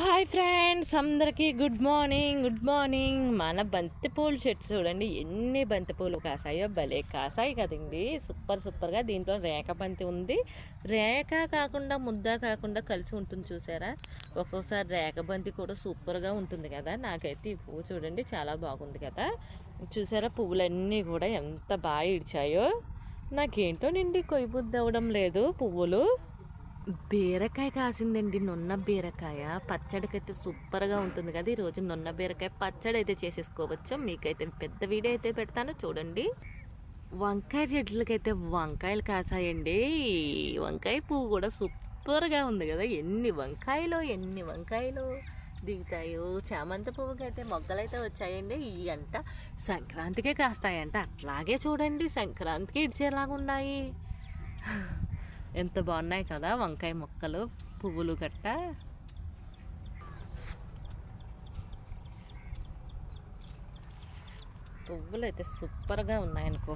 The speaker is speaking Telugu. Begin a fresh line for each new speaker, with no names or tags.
హాయ్ ఫ్రెండ్స్ అందరికీ గుడ్ మార్నింగ్ గుడ్ మార్నింగ్. మన బంతిపూల చెట్టు చూడండి ఎన్ని బంతిపూలు? కాసాయో భలే కాసాయి కదండి. సూపర్ సూపర్గా దీంట్లో రేఖ బంతి ఉంది. రేఖ కాకుండా ముద్ద కాకుండా కలిసి ఉంటుంది చూసారా? ఒక్కొక్కసారి రేఖ బంతి కూడా సూపర్గా ఉంటుంది కదా. నాకైతే ఈ పువ్వు చూడండి చాలా బాగుంది కదా. చూసారా పువ్వులన్నీ కూడా ఎంత బాగా ఇడిచాయో. నాకేంటో నిండి కొయ్యబుద్ది అవ్వడం లేదు పువ్వులు. బీరకాయ కాసిందండి నున్న బీరకాయ. పచ్చడికైతే సూపర్గా ఉంటుంది కదా ఈరోజు నున్న బీరకాయ. పచ్చడి అయితే చేసేసుకోవచ్చు? మీకైతే పెద్ద వీడియో అయితే పెడతాను చూడండి. వంకాయ చెట్లకైతే వంకాయలు కాసాయండి. వంకాయ పువ్వు కూడా సూపర్గా ఉంది కదా. ఎన్ని వంకాయలు ఎన్ని వంకాయలు దిగుతాయో. చామంతి పువ్వుకి అయితే మొగ్గలు అయితే వచ్చాయండి. ఈ అంట సంక్రాంతికే కాస్తాయంట. అట్లాగే చూడండి సంక్రాంతికి ఇడిచేలాగా ఉన్నాయి ఎంత బాగున్నాయి కదా వంకాయ మొక్కలు పువ్వులు గట్ట. పువ్వులు అయితే సూపర్గా ఉన్నాయనుకో.